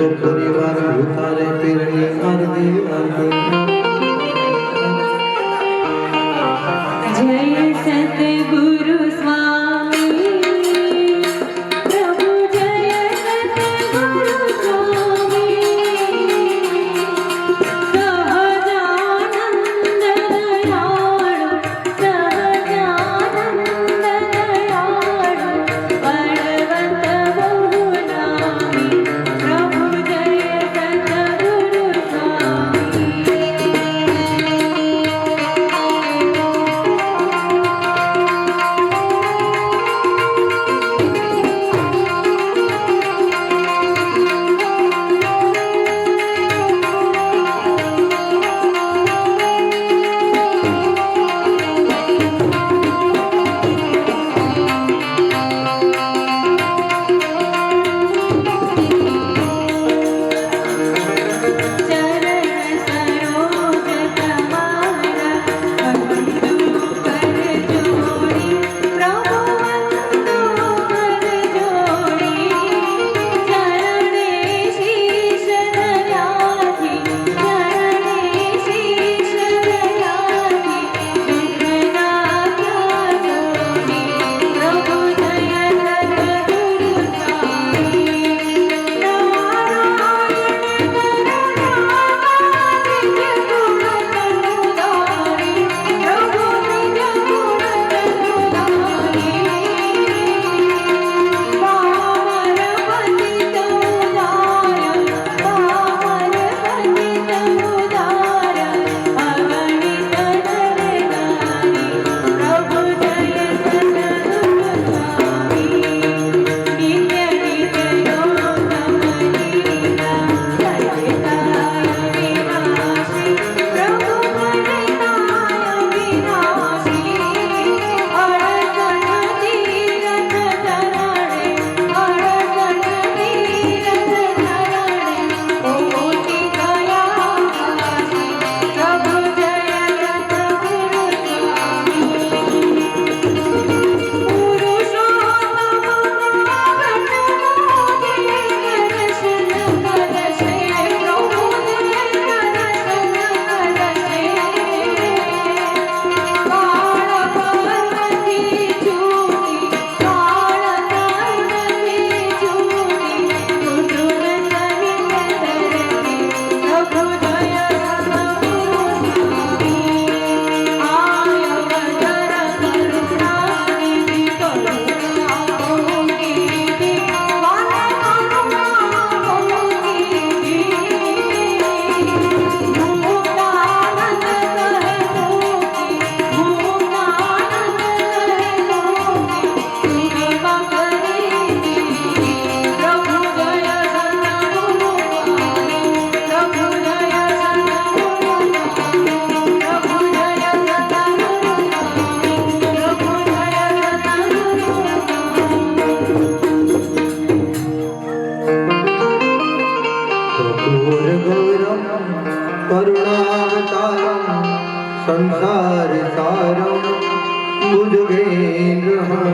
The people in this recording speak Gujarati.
તો પરિવાર ઉતારે પેરણી અર્ધે અર્ધે જય સતગુરુ करुणातारं संसारसारं भुजगेन्द्रहारम्